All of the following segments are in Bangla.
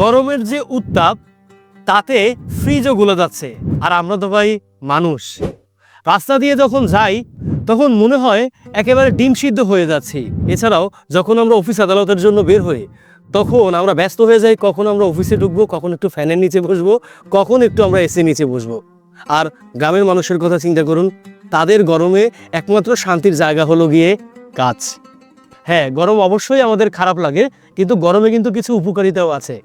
গরমের যে উত্তাপ, তাতে ফ্রিজও গুলো যাচ্ছে। আর আমরা তো ভাই মানুষ। রাস্তা দিয়ে যখন যাই, তখন মনে হয় একেবারে ডিম সিদ্ধ হয়ে যাচ্ছি। এছাড়াও যখন আমরা অফিস আদালতের জন্য বের হই, তখন আমরা ব্যস্ত হয়ে যাই, কখন আমরা অফিসে ঢুকবো, কখন একটু ফ্যানের নিচে বসবো, কখন একটু আমরা এসি নিচে বসবো। আর গ্রামের মানুষের কথা চিন্তা করুন, তাদের গরমে একমাত্র শান্তির জায়গা হলো গিয়ে কাজ হ্যাঁ গরম অবশ্যই আমাদের খারাপ লাগে, কিন্তু গরমে কিন্তু কিছু উপকারিতাও আছে।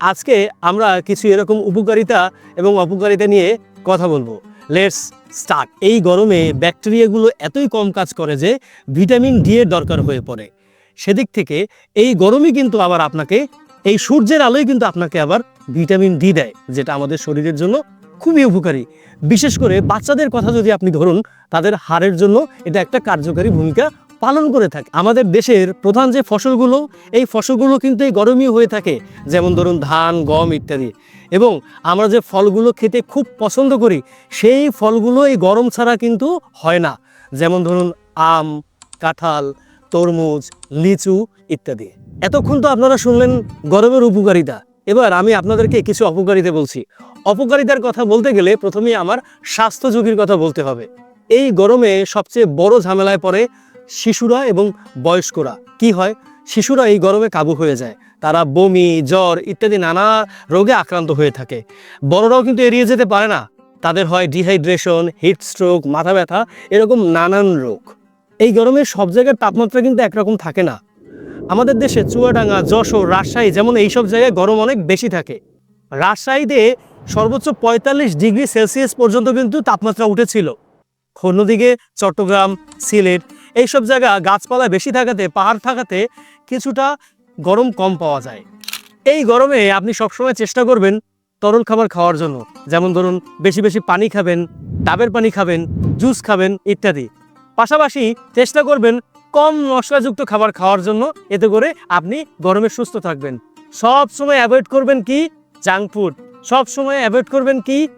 আজকে আমরা কিছু এরকম উপকারিতা এবং অপকারিতা নিয়ে কথা বলব। লেটস স্টার্ট এই গরমে ব্যাকটেরিয়াগুলো এতই কম কাজ করে যে ভিটামিন ডি এর দরকার হয়ে পড়ে। সেদিক থেকে এই গরমই কিন্তু আবার আপনাকে, এই সূর্যের আলোই কিন্তু আপনাকে আবার ভিটামিন ডি দেয়, যেটা আমাদের শরীরের জন্য খুবই উপকারী। বিশেষ করে বাচ্চাদের কথা যদি আপনি ধরুন, তাদের হাড়ের জন্য এটা একটা কার্যকারী ভূমিকা পালন করে থাকে। আমাদের দেশের প্রধান যে ফসলগুলো, এই ফসলগুলো কিন্তু এই গরমই হয়ে থাকে, যেমন ধরুন ধান, গম ইত্যাদি। এবং আমরা যে ফলগুলো খেতে খুব পছন্দ করি, সেই ফলগুলো এই গরম ছাড়া কিন্তু হয় না। যেমন ধরুন আম, কাঁঠাল, তরমুজ, লিচু ইত্যাদি। এতক্ষণ তো আপনারা শুনলেন গরমের উপকারিতা। এবার আমি আপনাদেরকে কিছু অপকারিতা বলছি। অপকারিতার কথা বলতে গেলে প্রথমেই আমার স্বাস্থ্য ঝুঁকির কথা বলতে হবে। এই গরমে সবচেয়ে বড় ঝামেলায় পড়ে শিশুরা এবং বয়স্করা। কি হয়? শিশুরা এই গরমে কাবু হয়ে যায়। তারা বমি, জ্বর ইত্যাদি নানা রোগে আক্রান্ত হয়ে থাকে। বড়রাও কিন্তু এড়িয়ে যেতে পারে না। তাদের হয় ডিহাইড্রেশন, হিট স্ট্রোক, মাথা ব্যথা, এরকম নানান রোগ। এই গরমে সব জায়গার তাপমাত্রা কিন্তু একরকম থাকে না। আমাদের দেশে চুয়াডাঙ্গা, যশোর, রাজশাহী যেমন এইসব জায়গায় গরম অনেক বেশি থাকে। রাজশাহীতে সর্বোচ্চ পঁয়তাল্লিশ ডিগ্রি সেলসিয়াস পর্যন্ত কিন্তু তাপমাত্রা উঠেছিল। অন্যদিকে চট্টগ্রাম, সিলেট এইসব জায়গা গাছপালা বেশি থাকাতে, পাহাড় থাকাতে কিছুটা গরম কম পাওয়া যায়। এই গরমে আপনি সবসময় চেষ্টা করবেন তরল খাবার খাওয়ার জন্য। যেমন ধরুন, বেশি বেশি পানি খাবেন, ডাবের পানি খাবেন, জুস খাবেন ইত্যাদি। পাশাপাশি চেষ্টা করবেন কম মশলাযুক্ত খাবার খাওয়ার জন্য। এতে করে আপনি গরমে সুস্থ থাকবেন। সব সময় অ্যাভয়েড করবেন কি? Junk food. সব সময় অ্যাভয়েড করবেন কি?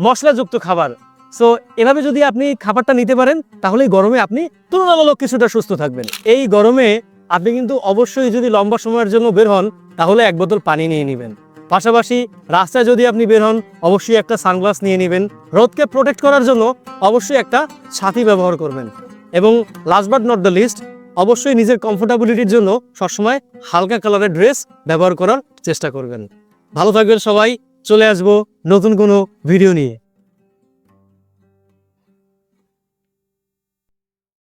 মশলাযুক্ত খাবার। সো এভাবে যদি আপনি খাবারটা নিতে পারেন, তাহলে গরমে আপনি তুলনামূলক কিছুটা সুস্থ থাকবেন। এই গরমে আপনি কিন্তু অবশ্যই যদি লম্বা সময়ের জন্য বের হন, তাহলে এক বোতল পানি নিয়ে নেবেন। পাশাপাশি রাস্তায় যদি আপনি বের হন, অবশ্যই একটা সানগ্লাস নিয়ে নেবেন। রোদকে প্রোটেক্ট করার জন্য অবশ্যই একটা ছাতি ব্যবহার করবেন। এবং last but not the least অবশ্যই নিজের কমফোর্টেবিলিটির জন্য সবসময় হালকা কালারের ড্রেস ব্যবহার করার চেষ্টা করবেন। ভালো থাকবেন সবাই, চলে আসব নতুন কোনো ভিডিও নিয়ে।